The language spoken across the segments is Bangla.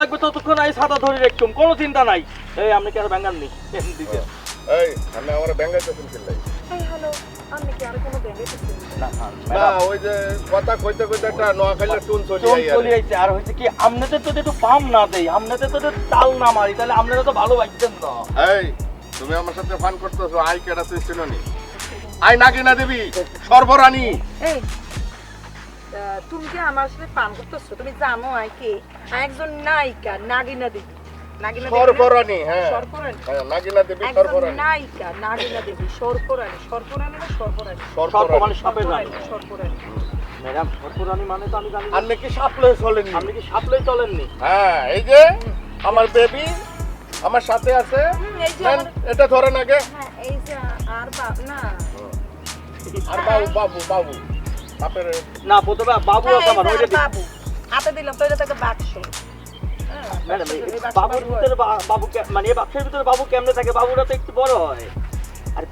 লাগবে ততক্ষণ আমি ছাতা ধরে রাখতাম কোনো চিন্তা নাই। এই আপনি কি আর ব্যাঙ্গান নেই? এই আমি আমার ব্যাঙ্গাইতে শুনছিল এই হ্যালো আর কোনো ব্যাগে না না ওই যে কথা কইতে কইতে একটা আই হয়েছে কি আপনাদের তো পাম না দেই আপনাদের তো তাল না মারি তাহলে আপনারা তো ভালো না এই তুমি আমার সাথে ফান করতেছো আই কেডা তুই চিননি? আই নাগিনা দেবী সর্বরানী। এই তুমি কি আমার সাথে পান করতেছো? তুমি জানো আই কে? একজন নায়িকা নাগিনা দেবী। হ্যাঁ। হ্যাঁ, নাগিনা দেবী একজন নায়িকা নাগিনা দেবী সর্পরানী সর্পরানী না সর্পরানী সর্প মানে সাপের রানী। সর্পরানী সর্পরানী ম্যাডাম সর্পরানী মানে তো আমি জানি আপনি কি সাপলে চলেননি? আপনি কি সাপলেই চলেননি? হ্যাঁ এই যে আমার বেবি আমার সাথে আছে। এই যে এটা ধরেন আগে। হ্যাঁ এই যে আর বা না। আর বাবু বাবু বাবু। না প্রথমে বাবু হ্যাঁ, আমার ওই বাবু। হাতে দিলাম তো এটা তো একটা বাক্স। হ্যাঁ, ম্যাডাম এই বাক্সের ভিতরে বাবুর ভিতরে বাবু মানে বাক্সের ভিতরে বাবু কেমনে থাকে? বাবুরা তো একটু বড় হয়। আরে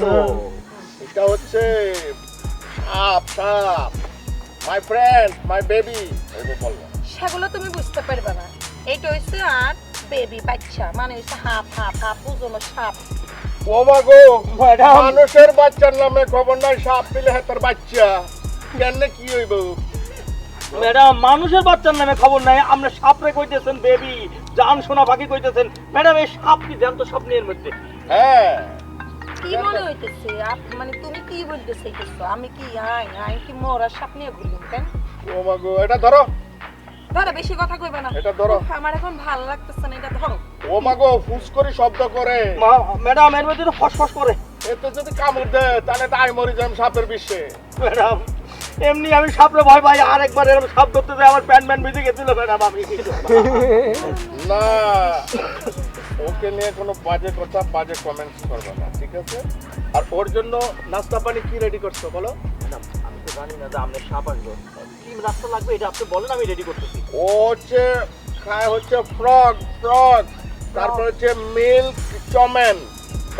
তো। এটা হচ্ছে সাপ সাপ। মাই ফ্রেন্ড মাই বেবি সেগুলো তুমি বুঝতে পারবে না। এইটা হচ্ছে আর বেবি বাচ্চা মানে হচ্ছে হাফ হাফ হাফ বুঝলো সাপ। ও মানুষের বাচ্চার নামে খবর নাই সাপ দিলে হাতের বাচ্চা। কেন কি হইব? ম্যাডাম মানুষের বাচ্চার নামে খবর নাই আমরা সাপরে কইতেছেন বেবি জান সোনা পাখি কইতেছেন। ম্যাডাম এই সাপ কি জ্যান্ত স্বপ্নের মধ্যে? হ্যাঁ। কি মনে হইতেছে? মানে তুমি কি বলতে চাইতেছো? আমি কি আই আই কি মোরা সাপ নিয়ে ঘুরলাম কেন? ও মা গো এটা ধরো। ধরো বেশি কথা কইবে না। এটা ধরো। আমার এখন ভালো লাগতেছে না এটা ধরো। ও মা গো ফুস করে শব্দ করে। মা- ম্যাডাম এর মধ্যে তো ফসফস করে। এতে যদি কামড় দেয় তাহলে তাই মরি যাম সাপের বিশ্বে ম্যাডাম এমনি আমি সাপরে ভয় পাই আরেকবার এরকম সাপ ধরতে যাই আমার প্যান্ট প্যান্ট ভিজে গেছিল ম্যাডাম আমি। না ওকে নিয়ে কোনো বাজে কথা বাজে কমেন্টস করবে না ঠিক আছে? আর ওর জন্য নাস্তা পানি কি রেডি করছ বলো? ম্যাডাম আমি তো জানি না যে আপনার সাপ আসবে। কি রাস্তা লাগবে এটা আপনি বলেন আমি রেডি করতেছি। ও হচ্ছে খায় হচ্ছে ফ্রগ ফ্রগ তারপর হচ্ছে মিল্ক চমেন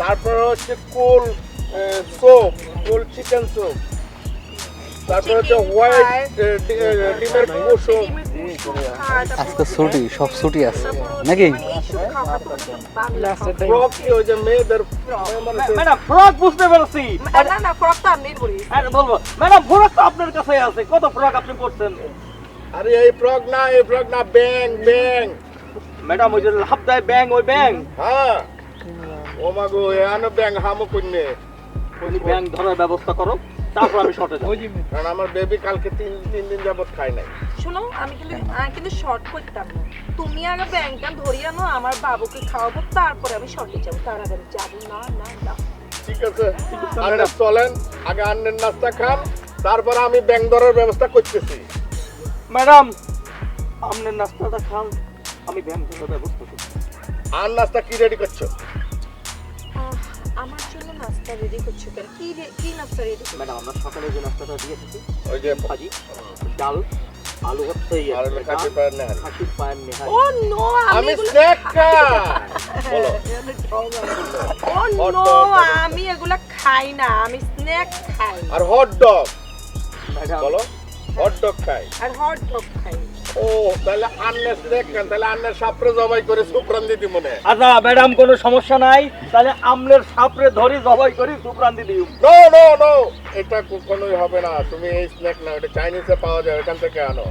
তারপর হচ্ছে cool soup cool chicken soup তারপর হচ্ছে হোয়াইট ডিমের কুসুম ডিমের কুসুম। খায়, তারপর আজকে ছুটি সব ছুটি আছে। নাকি? মানে বাংলা খাওয়া। ফ্রগ কি ওই যে মেয়েদের মানে ম্যাডাম ফ্রক বুঝতে পেরেছি। না না ফ্রক তো আমি বলি। আরে বলব। ম্যাডাম ফ্রক তো আপনার কাছে আছে। কত ফ্রক আপনি করছেন? আরে এই ফ্রক না এই ফ্রক না ব্যাং ব্যাং ম্যাডাম ওই যে লাভ দেয় ব্যাং ওই ব্যাং হ্যাঁ ও মা গো এখানে ব্যাং হামো কইনে ওই ব্যাং ধরার ব্যবস্থা করো তারপর আমি শর্টে যাব। কারণ আমার বেবি কালকে তিন তিন দিন যাবত খাই নাই। শুনো আমি কিন্তু আমি কিন্তু শর্ট করতাম না তুমি আগে ব্যাংকটা ধরিয়ে আনো আমার বাবুকে খাওয়াবো তারপরে আমি শর্টে যাব। তার আগে আমি যাব। না না না। ঠিক আছে। আপনারা চলেন আগে আন্নের নাস্তা খান তারপর আমি ব্যাং ধরার ব্যবস্থা করতেছি। ম্যাডাম আপনার নাস্তাটা খান। আমি ব্যবস্থা করছি। আর নাস্তা কি রেডি করছ? আমার জন্য নাস্তা রেডি করছ কেন? কি কি নাস্তা রেডি ম্যাডাম আমরা সকালে যে নাস্তাটা দিয়ে এসেছি ওই যে ভাজি ডাল আলু ভর্তা ইয়ে, আর পায়ের নেহারি। খাসির পায়ের নেহারি। ও নো আমি স্ন্যাক খাই। বলো। ও নো আমি এগুলা খাই না আমি স্ন্যাক খাই। আর হট ডগ বলো। হট ডগ খাই। আর হট ডগ খাই। ও তাহলে আন্নের স্ন্যাক তাহলে আন্নের সাপড়ে জবাই করে সুপ্রান দিতি মনে আচ্ছা ম্যাডাম কোনো সমস্যা নাই? তাহলে আমলের সাপরে ধরি জবাই করি সুপ্রান্তি দিই নো নো নো এটা কোনোই হবে না। তুমি এই স্ন্যাক না এটা চাইনিজে পাওয়া যায় ওখান থেকে আনো।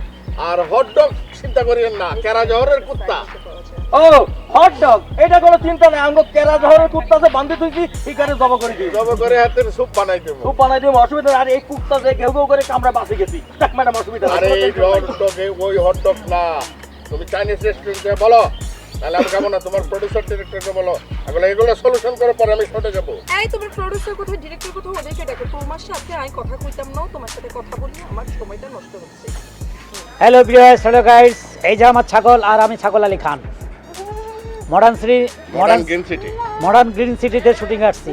আর হট ডগ চিন্তা করিয়েন না কেরা জহরের কুত্তা। ও হট ডগ এটা কোনো চিন্তা নাই আঙ্গ কেরা ধরে বান্ধি তুইছি জবা করে দিই জব করে হাতের স্যুপ বানাই দেবো। খুব বানাই দিব অসুবিধা আর এই কুত্তা যে ঘেউ ঘেউ করে কামড়া গেছি। ম্যাডাম অসুবিধা আরে এই হট ডগ ওই হট ডগ না। তুমি চাইনিজ রেস্টুরেন্টে বলো তাহলে আমি না তোমার প্রডিউসার ডিরেক্টরকে বলো। এগুলো এগুলো সলিউশন করে পরে আমি শটে যাব। এই তোমার প্রডিউসার কোথায় ডিরেক্টর কোথায় ওদেরকে দেখো। তোমার সাথে আমি কথা কইতাম না তোমার সাথে কথা বলি আমার সময়টা নষ্ট হচ্ছে। হ্যালো ভিউয়ার্স হ্যালো গাইস এই যে আমার ছাগল আর আমি ছাগল Ali Khan. Modern Shri modern green city modern green সিটিতে শুটিং আসছি।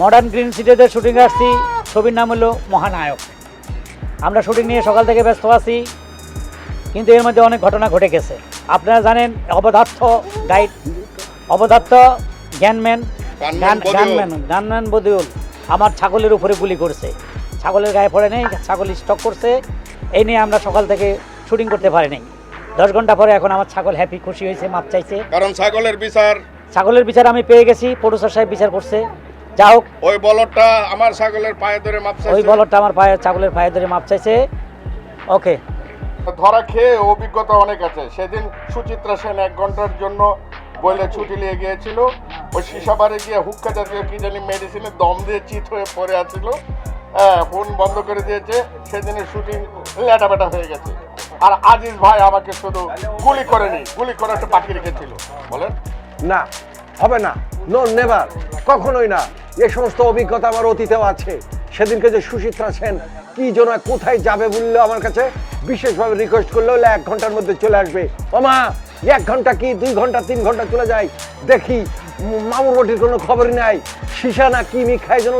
মডার্ন গ্রিন সিটিতে শুটিং আসছি ছবির নাম হলো মহানায়ক। আমরা শুটিং নিয়ে সকাল থেকে ব্যস্ত আছি কিন্তু এর মধ্যে অনেক ঘটনা ঘটে গেছে। আপনারা জানেন অবধার্থ guide অবধার্থ gunman gunman Badiul. Gunman Badiul আমার ছাগলের উপরে গুলি করছে। ছাগলের গায়ে পড়ে নেই ছাগল স্টক করছে। এই নিয়ে আমরা সকাল থেকে শুটিং করতে পারি নাই দশ ঘণ্টা পরে এখন আমার ছাগল হ্যাপি খুশি হয়েছে মাপ চাইছে। কারণ ছাগলের বিচার। ছাগলের বিচার আমি পেয়ে গেছি প্রডিউসার সাহেব বিচার করছে। যা হোক ওই বলদটা আমার ছাগলের পায়ে ধরে মাপ ওই চাইছে। বলরটা আমার পায়ে ছাগলের পায়ে ধরে মাপ চাইছে। ওকে ধরা খেয়ে অভিজ্ঞতা অনেক আছে। সেদিন সুচিত্রা সেন এক ঘণ্টার জন্য বইলে ছুটি নিয়ে গিয়েছিল। ওই সিসাবারে গিয়ে হুক্কা জাতীয় কি জানি মেডিসিনে দম দিয়ে চিত হয়ে পড়ে আছিল। হ্যাঁ ফোন বন্ধ করে দিয়েছে। সেদিনের শুটিং লেটাবেটা হয়ে গেছে। আর আজিজ ভাই আমাকে শুধু গুলি করেনি, গুলি করে একটা পাখি রেখেছিল। বলেন। না, হবে না। নো নেভার কখনোই না। এ সমস্ত অভিজ্ঞতা আমার অতীতেও আছে। সেদিনকে যে সুচিত্রা সেন কি যেন কোথায় যাবে বলল আমার কাছে, বিশেষভাবে রিকোয়েস্ট করলে হলে এক ঘণ্টার মধ্যে চলে আসবে। মামা এক ঘণ্টা কি, দুই ঘণ্টা, তিন ঘণ্টা চলে যায়? দেখি। মামুর রটির কোনো খবরই নাই। সীসা না কি মি খাই যেন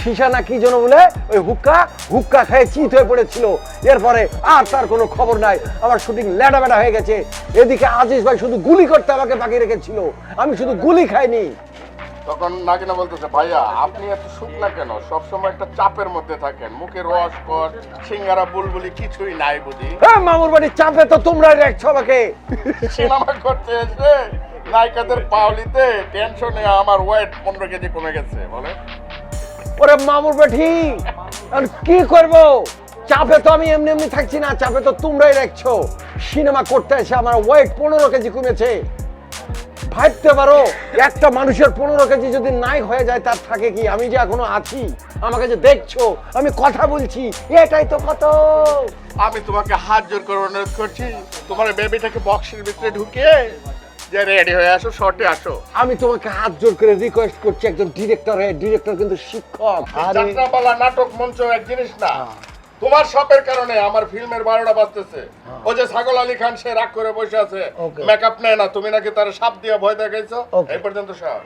সীসা না কি যেন বলে ওই হুক্কা হুক্কা খেয়ে চিত হয়ে পড়েছিল। এরপরে আর তার কোনো খবর নাই। আমার শুটিং ল্যাডা বেড়া হয়ে গেছে। এদিকে আজিজ ভাই শুধু গুলি করতে আমাকে বাকি রেখেছিল। আমি শুধু গুলি খাইনি। তখন নাকিনা বলতেছে ভাইয়া আপনি এত শুকনা কেন? সবসময় একটা চাপের মধ্যে থাকেন। মুখে রস কর সিঙ্গারা বুলবুলি কিছুই নাই বুঝি। হ্যাঁ মামুর বাড়ির চাপে তো তোমরা রাখছো আমাকে। সিনেমা করতে এসে নায়িকাদের পাওলিতে টেনশনে আমার ওয়েট পনেরো কেজি কমে গেছে বলে। ওরে মামুর বেঠি আর কি করব? চাপে তো আমি এমনি এমনি থাকছি না চাপে তো তোমরাই রাখছো সিনেমা করতে এসে আমার ওয়েট পনেরো কেজি কমেছে। ভাবতে পারো একটা মানুষের পনেরো কেজি যদি নাই হয়ে যায় তার থাকে কি? আমি যে এখনও আছি আমাকে যে দেখছ আমি কথা বলছি এটাই তো কত। আমি তোমাকে হাত জোর করে অনুরোধ করছি তোমার বেবিটাকে বক্সের ভিতরে ঢুকিয়ে যে রেডি হয়ে আসো শর্টে আসো। আমি তোমাকে হাত জোর করে রিকোয়েস্ট করছি একজন ডিরেক্টর হয়ে ডিরেক্টর কিন্তু শিক্ষক। আরে। যাত্রাপালা নাটক মঞ্চ এক জিনিস না। তোমার শপের কারণে আমার ফিল্মের বারোটা বাজতেছে। ও যে ছাগল আলী খান সে রাগ করে বসে আছে। মেকআপ নেয় না তুমি নাকি তার সাপ দিয়ে ভয় দেখাইছো? এই পর্যন্ত সব.